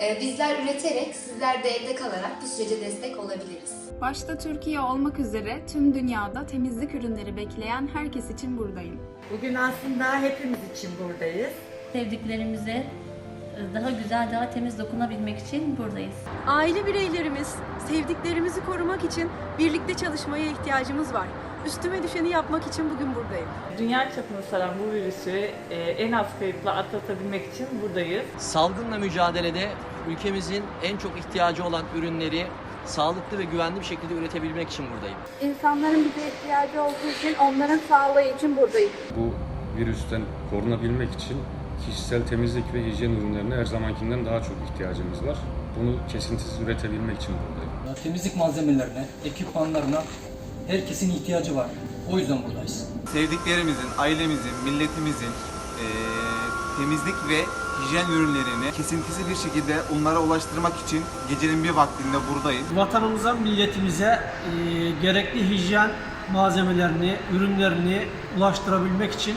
Ee, Bizler üreterek, sizler de evde kalarak bu sürece destek olabiliriz. Başta Türkiye olmak üzere tüm dünyada temizlik ürünleri bekleyen herkes için buradayım. Bugün aslında hepimiz için buradayız. sevdiklerimize e, daha güzel, daha temiz dokunabilmek için buradayız. Aile bireylerimiz, sevdiklerimizi korumak için birlikte çalışmaya ihtiyacımız var. Üstüme düşeni yapmak için bugün buradayım. Dünya çapını saran bu virüsü e, en az kayıpla atlatabilmek için buradayız. Salgınla mücadelede ülkemizin en çok ihtiyacı olan ürünleri sağlıklı ve güvenli bir şekilde üretebilmek için buradayım. İnsanların bize ihtiyacı olduğu için, onların sağlığı için buradayım. Bu virüsten korunabilmek için kişisel temizlik ve hijyen ürünlerine her zamankinden daha çok ihtiyacımız var. Bunu kesintisiz üretebilmek için buradayım. Temizlik malzemelerine, ekipmanlarına herkesin ihtiyacı var. O yüzden buradayız. sevdiklerimizin, ailemizin, milletimizin eee, temizlik ve hijyen ürünlerini kesintisiz bir şekilde onlara ulaştırmak için gecenin bir vaktinde buradayız. vatanımıza, milletimize e, gerekli hijyen malzemelerini, ürünlerini ulaştırabilmek için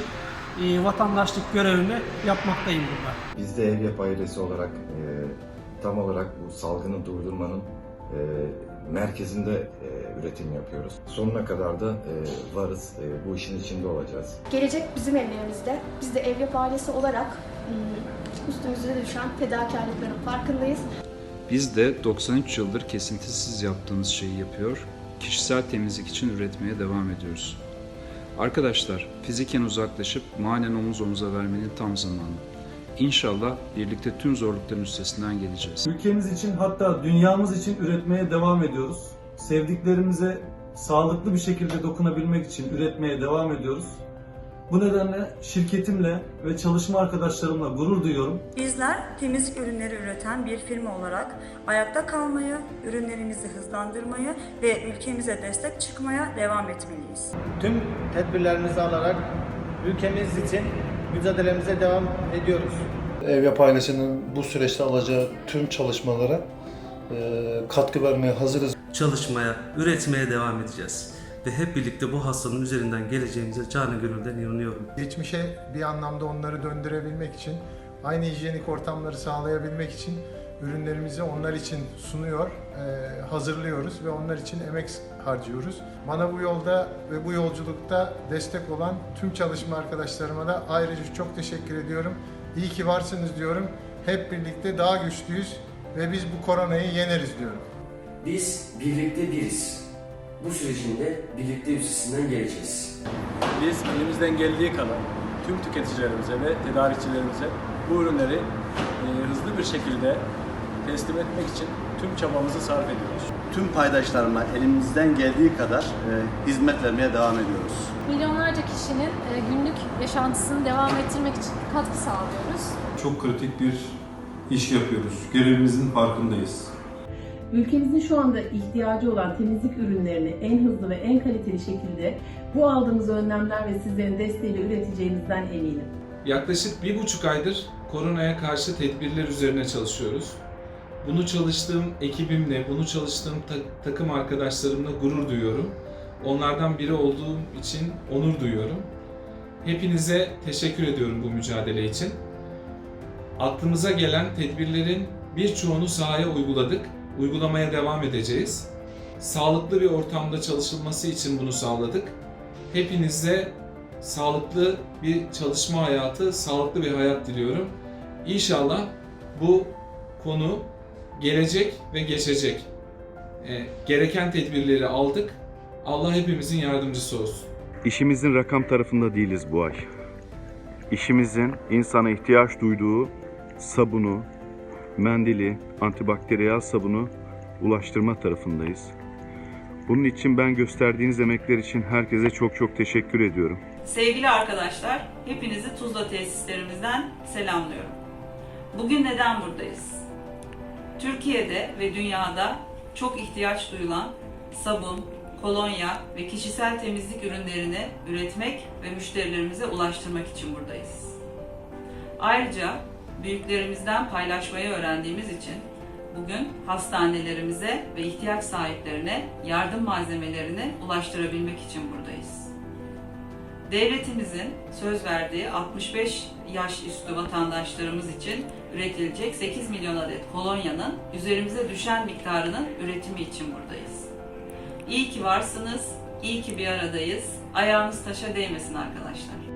e, vatandaşlık görevimi yapmaktayım burada. Biz de Ev Yap ailesi olarak e, tam olarak bu salgını durdurmanın e, merkezinde e, üretim yapıyoruz. Sonuna kadar da e, varız, e, bu işin içinde olacağız. Gelecek bizim ellerimizde. Biz de Evyap ailesi olarak ım, üstümüze düşen fedakarlıkların farkındayız. Biz de 93 yıldır kesintisiz yaptığımız şeyi yapıyor, kişisel temizlik için üretmeye devam ediyoruz. Arkadaşlar, fiziken uzaklaşıp manen omuz omuza vermenin tam zamanı. İnşallah birlikte tüm zorlukların üstesinden geleceğiz. Ülkemiz için hatta dünyamız için üretmeye devam ediyoruz. Sevdiklerimize sağlıklı bir şekilde dokunabilmek için üretmeye devam ediyoruz. Bu nedenle şirketimle ve çalışma arkadaşlarımla gurur duyuyorum. Bizler temizlik ürünleri üreten bir firma olarak ayakta kalmayı, ürünlerimizi hızlandırmayı ve ülkemize destek çıkmaya devam etmeliyiz. Tüm tedbirlerimizi alarak ülkemiz için mücadelemize devam ediyoruz. Evyap ailesinin bu süreçte alacağı tüm çalışmalara e, katkı vermeye hazırız. Çalışmaya, üretmeye devam edeceğiz. Ve hep birlikte bu hastalığın üzerinden geleceğimize canı gönülden inanıyorum. Geçmişe bir anlamda onları döndürebilmek için, aynı hijyenik ortamları sağlayabilmek için ürünlerimizi onlar için sunuyor, eee, hazırlıyoruz ve onlar için emek harcıyoruz. Bana bu yolda ve bu yolculukta destek olan tüm çalışma arkadaşlarıma da ayrıca çok teşekkür ediyorum. İyi ki varsınız diyorum. Hep birlikte daha güçlüyüz ve biz bu koronayı yeneriz diyorum. Biz birlikte biriz. Bu sürecin de birlikte üstesinden geleceğiz. Biz elimizden geldiği kadar tüm tüketicilerimize ve tedarikçilerimize bu ürünleri e, hızlı bir şekilde teslim etmek için tüm çabamızı sarf ediyoruz. Tüm paydaşlarıma elimizden geldiği kadar hizmet vermeye devam ediyoruz. Milyonlarca kişinin e, günlük yaşantısını devam ettirmek için katkı sağlıyoruz. Çok kritik bir iş yapıyoruz. Görevimizin farkındayız. Ülkemizin şu anda ihtiyacı olan temizlik ürünlerini en hızlı ve en kaliteli şekilde bu aldığımız önlemler ve sizlerin desteğiyle üreteceğimizden eminim. Yaklaşık bir buçuk aydır koronaya karşı tedbirler üzerine çalışıyoruz. Bunu çalıştığım ekibimle, bunu çalıştığım ta- takım arkadaşlarımla gurur duyuyorum. Onlardan biri olduğum için onur duyuyorum. Hepinize teşekkür ediyorum bu mücadele için. Aklımıza gelen tedbirlerin birçoğunu sahaya uyguladık. Uygulamaya devam edeceğiz. Sağlıklı bir ortamda çalışılması için bunu sağladık. Hepinize sağlıklı bir çalışma hayatı, sağlıklı bir hayat diliyorum. İnşallah bu konu gelecek ve geçecek. E, gereken tedbirleri aldık. Allah hepimizin yardımcısı olsun. İşimizin rakam tarafında değiliz bu ay. İşimizin insana ihtiyaç duyduğu sabunu, mendili, antibakteriyel sabunu ulaştırma tarafındayız. Bunun için ben gösterdiğiniz emekler için herkese çok çok teşekkür ediyorum. Sevgili arkadaşlar, hepinizi Tuzla tesislerimizden selamlıyorum. Bugün neden buradayız? Türkiye'de ve dünyada çok ihtiyaç duyulan sabun, kolonya ve kişisel temizlik ürünlerini üretmek ve müşterilerimize ulaştırmak için buradayız. Ayrıca büyüklerimizden paylaşmayı öğrendiğimiz için bugün hastanelerimize ve ihtiyaç sahiplerine yardım malzemelerini ulaştırabilmek için buradayız. Devletimizin söz verdiği 65 yaş üstü vatandaşlarımız için üretilecek 8 milyon adet kolonyanın üzerimize düşen miktarının üretimi için buradayız. İyi ki varsınız, iyi ki bir aradayız. Ayağınız taşa değmesin arkadaşlar.